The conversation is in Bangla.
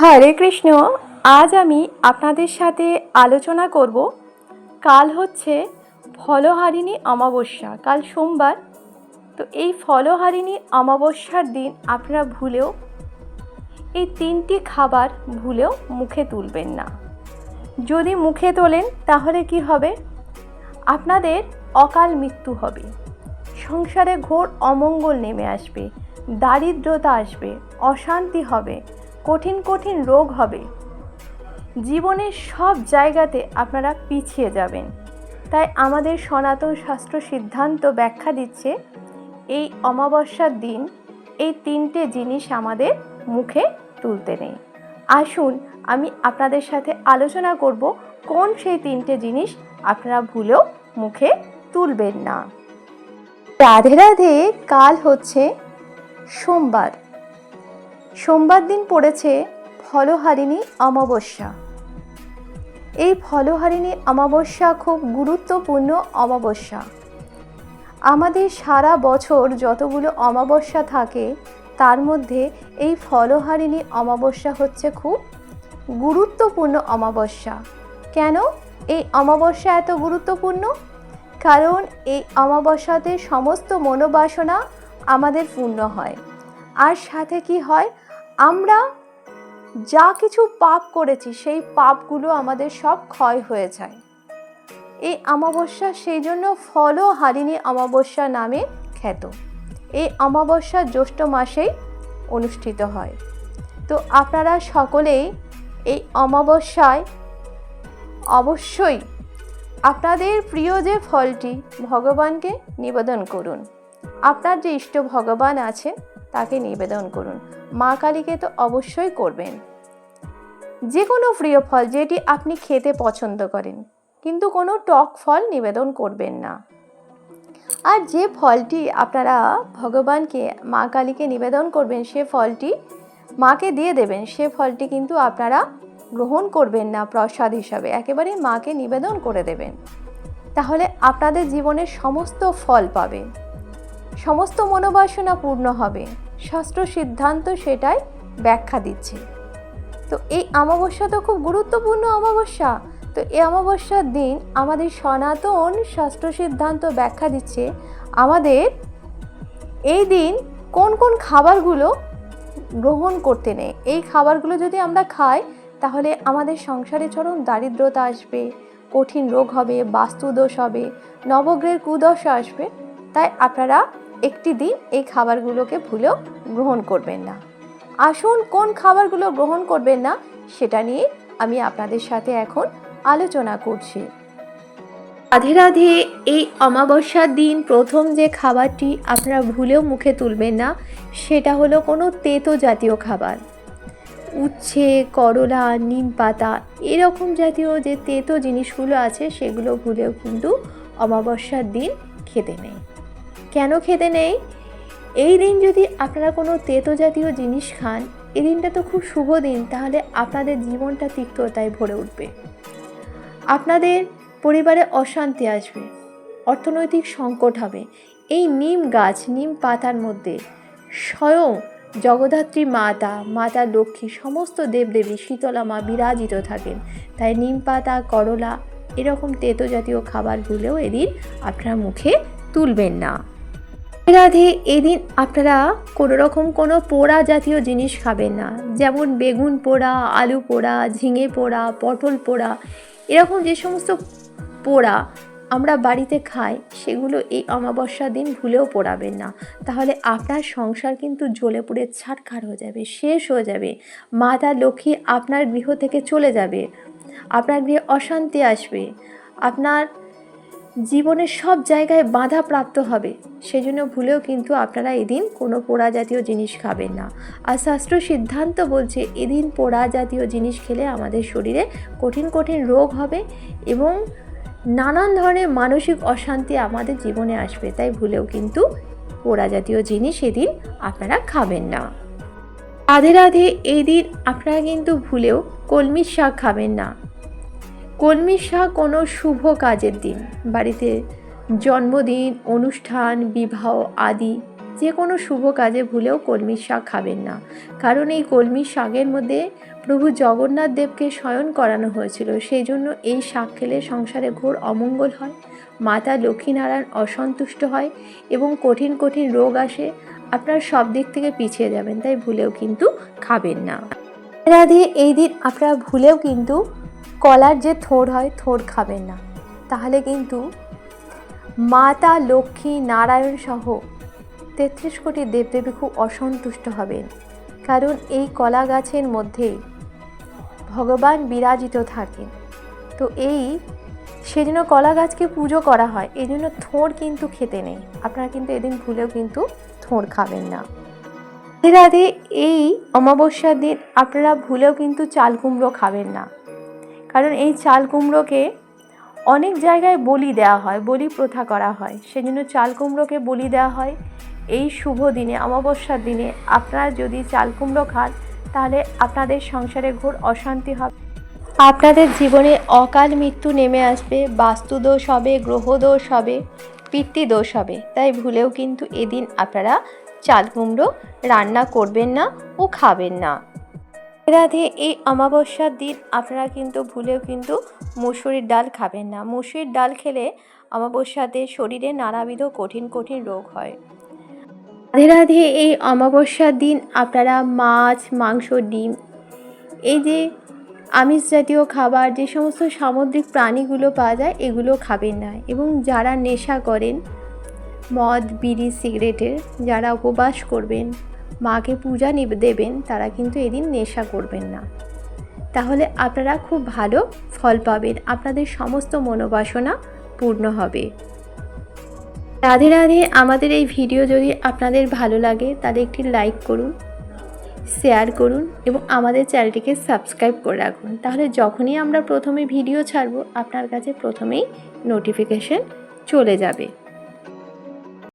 হরে কৃষ্ণ, আজ আমি আপনাদের সাথে আলোচনা করব, কাল হচ্ছে ফলহারিণী অমাবস্যা, কাল সোমবার। তো এই ফলহারিণী অমাবস্যার দিন আপনারা ভুলেও, এই তিনটি খাবার ভুলেও মুখে তুলবেন না। যদি মুখে তোলেন, তাহলে কি হবে? আপনাদের অকাল মৃত্যু হবে। সংসারে ঘোর অমঙ্গল নেমে আসবে, দারিদ্রতা আসবে, অশান্তি হবে কঠিন কঠিন রোগ হবে। জীবনের সব জায়গাতে আপনারা পিছিয়ে যাবেন। তাই আমাদের সনাতন শাস্ত্র সিদ্ধান্ত ব্যাখ্যা দিচ্ছে, এই অমাবস্যার দিন এই তিনটে জিনিস আমাদের মুখে তুলতে নেই। আসুন আমি আপনাদের সাথে আলোচনা করব কোন সেই তিনটে জিনিস আপনারা ভুলেও মুখে তুলবেন না। রাধে রাধে, কাল হচ্ছে সোমবার। সোমবার দিন পড়েছে ফলহারিণী অমাবস্যা। এই ফলহারিণী অমাবস্যা খুব গুরুত্বপূর্ণ অমাবস্যা। আমাদের সারা বছর যতগুলো অমাবস্যা থাকে, তার মধ্যে এই ফলহারিণী অমাবস্যা হচ্ছে খুব গুরুত্বপূর্ণ অমাবস্যা। কেন? এই অমাবস্যা এত গুরুত্বপূর্ণ? কারণ এই অমাবস্যাতে সমস্ত মনোবাসনা আমাদের পূর্ণ হয়। আর সাথে কি হয়? আমরা যা কিছু পাপ করেছি, সেই পাপগুলো আমাদের সব ক্ষয় হয়ে যায়। এই অমাবস্যা সেই জন্য ফলহারিণী অমাবস্যা নামে খ্যাত। এই অমাবস্যা জ্যৈষ্ঠ মাসেই অনুষ্ঠিত হয়। তো আপনারা সকলেই এই অমাবস্যায় অবশ্যই আপনাদের প্রিয় যে ফলটি, ভগবানকে নিবেদন করুন। আপনার যে ইষ্ট ভগবান আছেন তাকে নিবেদন করুন। মা কালীকে তো অবশ্যই করবেন। যে কোনো প্রিয় ফল যেটি আপনি খেতে পছন্দ করেন, কিন্তু কোনো টক ফল নিবেদন করবেন না। আর যে ফলটি আপনারা ভগবানকে, মা কালীকে নিবেদন করবেন, সে ফলটি মাকে দিয়ে দেবেন, সে ফলটি কিন্তু আপনারা গ্রহণ করবেন না প্রসাদ হিসাবে, একেবারে মাকে নিবেদন করে দেবেন। তাহলে আপনাদের জীবনের সমস্ত ফল পাবেন সমস্ত মনোবাসনা পূর্ণ হবে। শাস্ত্র সিদ্ধান্ত সেটাই ব্যাখ্যা দিচ্ছে। তো এই অমাবস্যা তো খুব গুরুত্বপূর্ণ অমাবস্যা। তো এই অমাবস্যার দিন আমাদের সনাতন শাস্ত্র সিদ্ধান্ত ব্যাখ্যা দিচ্ছে আমাদের এই দিন কোন কোন খাবারগুলো গ্রহণ করতে নেই। এই খাবারগুলো যদি আমরা খাই, তাহলে আমাদের সংসারে চরম দারিদ্রতা আসবে, কঠিন রোগ হবে, বাস্তুদোষ হবে, নবগ্রহের কুদশা আসবে। তাই আপনারা একটি দিন এই খাবারগুলোকে ভুলেও গ্রহণ করবেন না। আসুন কোন খাবারগুলো গ্রহণ করবেন না, সেটা নিয়ে আমি আপনাদের সাথে এখন আলোচনা করছি। রাধে রাধে, এই অমাবস্যার দিন প্রথম যে খাবারটি আপনারা ভুলেও মুখে তুলবেন না, সেটা হলো কোনো তেতো জাতীয় খাবার। উচ্ছে, করলা, নিম পাতা, এরকম জাতীয় যে তেতো জিনিসগুলো আছে, সেগুলো ভুলেও কিন্তু অমাবস্যার দিন খেতে নেই। কেন খেতে নেই? এই দিন যদি আপনারা কোনো তেতো জাতীয় জিনিস খান এই দিনটা তো খুব শুভ দিন, তাহলে আপনাদের জীবনটা তিক্ততায় ভরে উঠবে। আপনাদের পরিবারে অশান্তি আসবে, অর্থনৈতিক সংকট হবে। এই নিম গাছ, নিম পাতার মধ্যে স্বয়ং জগদ্ধাত্রী মাতা মাতা লক্ষ্মী, সমস্ত দেবদেবী, শীতলা মা বিরাজিত থাকেন। তাই নিম পাতা, করলা, এরকম তেতো জাতীয় খাবারগুলোও এদিন আপনারা মুখে তুলবেন না। রাধে, এদিন আপনারা কোনো রকম কোনো পোড়া জাতীয় জিনিস খাবেন না। যেমন বেগুন পোড়া, আলু পোড়া, ঝিঙে পোড়া, পটল পোড়া, এরকম যে সমস্ত পোড়া আমরা বাড়িতে খাই, সেগুলো এই অমাবস্যার দিন ভুলেও পোড়াবেন না। তাহলে আপনার সংসার কিন্তু জ্বলে পুড়ে ছাড়খাড় হয়ে যাবে, শেষ হয়ে যাবে। মাতা লক্ষ্মী আপনার গৃহ থেকে চলে যাবে, আপনার গৃহে অশান্তি আসবে, আপনার জীবনের সব জায়গায় বাধা প্রাপ্ত হবে। সেজন্য ভুলেও কিন্তু আপনারা এদিন কোনো পোড়া জাতীয় জিনিস খাবেন না। আর শাস্ত্র সিদ্ধান্ত বলছে, এদিন পোড়া জাতীয় জিনিস খেলে আমাদের শরীরে কঠিন কঠিন রোগ হবে এবং নানান ধরনের মানসিক অশান্তি আমাদের জীবনে আসবে। তাই ভুলেও কিন্তু পোড়া জাতীয় জিনিস এদিন আপনারা খাবেন না। রাধে রাধে, এই দিন আপনারা কিন্তু ভুলেও কলমির শাক খাবেন না। কলমি শাক কোনো শুভ কাজের দিন, বাড়িতে জন্মদিন, অনুষ্ঠান, বিবাহ আদি যে কোনো শুভ কাজে ভুলেও কলমির শাক খাবেন না। কারণ এই কলমির শাকের মধ্যে প্রভু জগন্নাথ দেবকে শয়ন করানো হয়েছিল। সেই জন্য এই শাক খেলে সংসারে ঘোর অমঙ্গল হয়, মাতা লক্ষ্মীনারায়ণ অসন্তুষ্ট হয় এবং কঠিন কঠিন রোগ আসে, আপনার সব দিক থেকে পিছিয়ে যাবেন, তাই ভুলেও কিন্তু খাবেন না। রাধে, এই দিন আপনারা ভুলেও কিন্তু কলার যে থোড় হয়, থোড় খাবেন না। তাহলে কিন্তু মাতা লক্ষ্মী নারায়ণ সহ তেত্রিশ কোটি দেবদেবী খুব অসন্তুষ্ট হবেন। কারণ এই কলা গাছের মধ্যে ভগবান বিরাজিত থাকেন। তো এই সেজন্য কলা গাছকে পুজো করা হয়। এই জন্য থোড় কিন্তু খেতে নেই। আপনারা কিন্তু এদিন ভুলেও কিন্তু থোড় খাবেন না। রাধে, এই অমাবস্যার দিন আপনারা ভুলেও কিন্তু চাল কুমড়ো খাবেন না। কারণ এই চাল কুমড়োকে অনেক জায়গায় বলি দেওয়া হয়, বলি প্রথা করা হয়। সেজন্য চাল কুমড়োকে বলি দেওয়া হয়। এই শুভ দিনে, অমাবস্যার দিনে আপনারা যদি চাল কুমড়ো খান, তাহলে আপনাদের সংসারে ঘোর অশান্তি হবে। আপনাদের জীবনে অকাল মৃত্যু নেমে আসবে, বাস্তুদোষ হবে, গ্রহদোষ হবে, পিতৃদোষ হবে। তাই ভুলেও কিন্তু এদিন আপনারা চাল কুমড়ো রান্না করবেন না ও খাবেন না। রাধে, এই অমাবস্যার দিন আপনারা কিন্তু ভুলেও কিন্তু মুসুরির ডাল খাবেন না। মুসুরির ডাল খেলে অমাবস্যাতে শরীরে নানাবিধ কঠিন কঠিন রোগ হয়। রাধে রাধে, এই অমাবস্যার দিন আপনারা মাছ, মাংস, ডিম, এই যে আমিষ জাতীয় খাবার, যে সমস্ত সামুদ্রিক প্রাণীগুলো পাওয়া যায়, এগুলো খাবেন না। এবং যারা নেশা করেন, মদ, বিড়ি, সিগারেটের, যারা উপবাস করবেন মাকে পূজা দেবেন, তারা কিন্তু এদিন নেশা করবেন না। তাহলে আপনারা খুব ভালো ফল পাবেন, আপনাদের সমস্ত মনোবাসনা পূর্ণ হবে। রাধে রাধে, আমাদের এই ভিডিও যদি আপনাদের ভালো লাগে, তাহলে একটি লাইক করুন শেয়ার করুন এবং আমাদের চ্যানেলটিকে সাবস্ক্রাইব করে রাখুন। তাহলে যখনই আমরা প্রথমে ভিডিও ছাড়বো, আপনার কাছে প্রথমেই নোটিফিকেশন চলে যাবে।